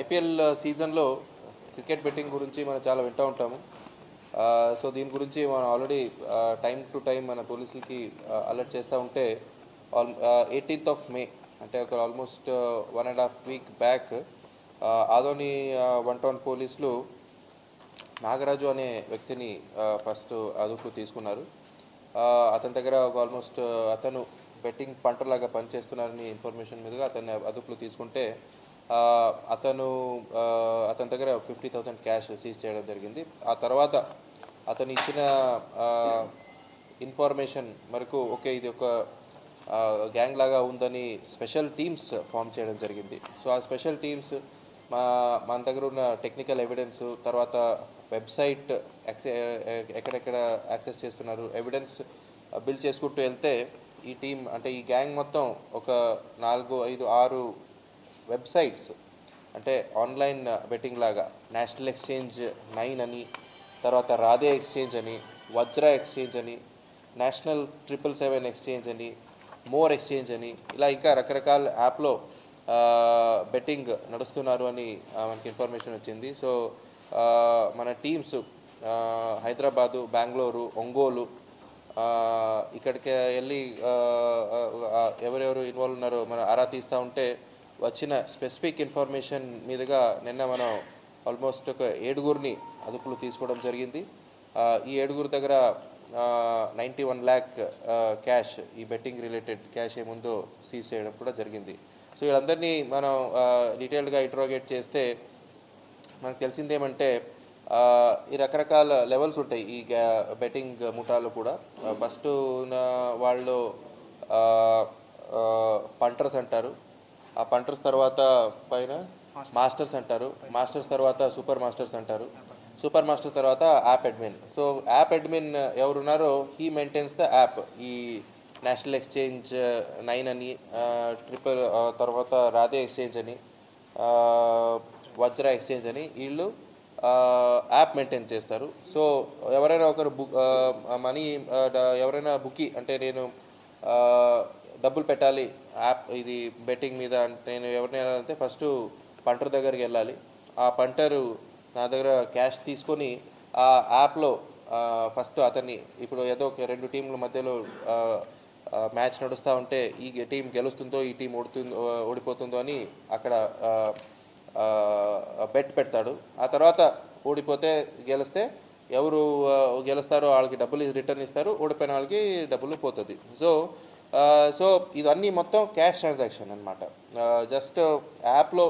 IPL సీజన్లో cricket betting గురించి మనం చాలా వింటూ ఉంటాము. సో దీని గురించి మనం ఆల్రెడీ టైం టు టైం మన పోలీసులకి అలర్ట్ చేస్తూ ఉంటే ఆల్ ఎయిటీన్త్ ఆఫ్ మే అంటే ఒక almost one and half week back Adoni one town పోలీసులు నాగరాజు అనే వ్యక్తిని ఫస్ట్ అదుపు తీసుకున్నారు. అతని దగ్గర ఒక ఆల్మోస్ట్ అతను బెట్టింగ్ పంటలాగా పనిచేస్తున్నారని ఇన్ఫర్మేషన్ మీదుగా అతన్ని అదుపులో తీసుకుంటే అతను అతని దగ్గర ఫిఫ్టీ థౌసండ్ క్యాష్ సీజ్ చేయడం జరిగింది. ఆ తర్వాత అతను ఇచ్చిన ఇన్ఫర్మేషన్ వరకు ఓకే ఇది ఒక గ్యాంగ్ లాగా ఉందని స్పెషల్ టీమ్స్ ఫామ్ చేయడం జరిగింది. సో ఆ స్పెషల్ టీమ్స్ మా మన దగ్గర ఉన్న టెక్నికల్ ఎవిడెన్స్ తర్వాత వెబ్సైట్ ఎక్కడెక్కడ యాక్సెస్ చేస్తున్నారు ఎవిడెన్స్ బిల్డ్ చేసుకుంటూ వెళ్తే ఈ టీం అంటే ఈ గ్యాంగ్ మొత్తం ఒక నాలుగు ఐదు ఆరు వెబ్సైట్స్ అంటే ఆన్లైన్ బెట్టింగ్ లాగా నేషనల్ ఎక్స్చేంజ్ నైన్ అని తర్వాత రాధే ఎక్స్చేంజ్ అని వజ్ర ఎక్స్చేంజ్ అని నేషనల్ ట్రిపుల్ సెవెన్ ఎక్స్చేంజ్ అని మోర్ ఎక్స్చేంజ్ అని ఇలా ఇంకా రకరకాల యాప్లో బెట్టింగ్ నడుస్తున్నారు అని మనకి ఇన్ఫర్మేషన్ వచ్చింది. సో మన టీమ్స్ హైదరాబాదు బెంగళూరు ఒంగోలు ఇక్కడికి వెళ్ళి ఎవరెవరు ఇన్వాల్వ్ ఉన్నారో మనం ఆరా తీస్తూ ఉంటే వచ్చిన స్పెసిఫిక్ ఇన్ఫర్మేషన్ మీదుగా నిన్న మనం ఆల్మోస్ట్ ఒక ఏడుగురిని అదుపులో తీసుకోవడం జరిగింది. ఈ ఏడుగురు దగ్గర నైంటీ వన్ ల్యాక్ క్యాష్ ఈ బెట్టింగ్ రిలేటెడ్ క్యాష్ ఏముందో సీజ్ చేయడం కూడా జరిగింది. సో వీళ్ళందరినీ మనం డీటెయిల్డ్గా ఇంట్రోగేట్ చేస్తే మనకు తెలిసిందేమంటే ఏమంటే ఈ రకరకాల లెవెల్స్ ఉంటాయి ఈ బెట్టింగ్ ముఠాలు కూడా. ఫస్ట్ వాళ్ళు పంటర్స్ అంటారు. ఆ పంటర్స్ తర్వాత పైన మాస్టర్స్ అంటారు. మాస్టర్స్ తర్వాత సూపర్ మాస్టర్స్ అంటారు. సూపర్ మాస్టర్ తర్వాత app admin. So app admin ఎవరున్నారో హీ మెయింటైన్స్ ద యాప్. ఈ నేషనల్ ఎక్స్చేంజ్ నైన్ అని ట్రిపుల్ తర్వాత రాధే ఎక్స్చేంజ్ అని వజ్ర ఎక్స్చేంజ్ అని వీళ్ళు యాప్ మెయింటైన్ చేస్తారు. సో ఎవరైనా ఒకరు బుక్ మనీ ఎవరైనా బుక్కి అంటే నేను డబ్బులు పెట్టాలి. యాప్ ఇది బెట్టింగ్ మీద అంటే నేను ఎవరినైనా అంటే ఫస్ట్ పంటర్ దగ్గరికి వెళ్ళాలి. ఆ పంటరు నా దగ్గర క్యాష్ తీసుకొని ఆ యాప్లో ఫస్ట్ అతన్ని ఇప్పుడు ఏదో ఒక రెండు టీంల మధ్యలో మ్యాచ్ నడుస్తూ ఉంటే ఈ టీం గెలుస్తుందో ఈ టీం ఓడుతుందో ఓడిపోతుందో అని అక్కడ బెట్ పెడతాడు. ఆ తర్వాత ఓడిపోతే గెలిస్తే ఎవరు గెలుస్తారో వాళ్ళకి డబ్బులు రిటర్న్ ఇస్తారు. ఓడిపోయిన వాళ్ళకి డబ్బులు పోతుంది. సో Uh, సో ఇవన్నీ మొత్తం క్యాష్ ట్రాన్సాక్షన్ అనమాట జస్ట్ యాప్లో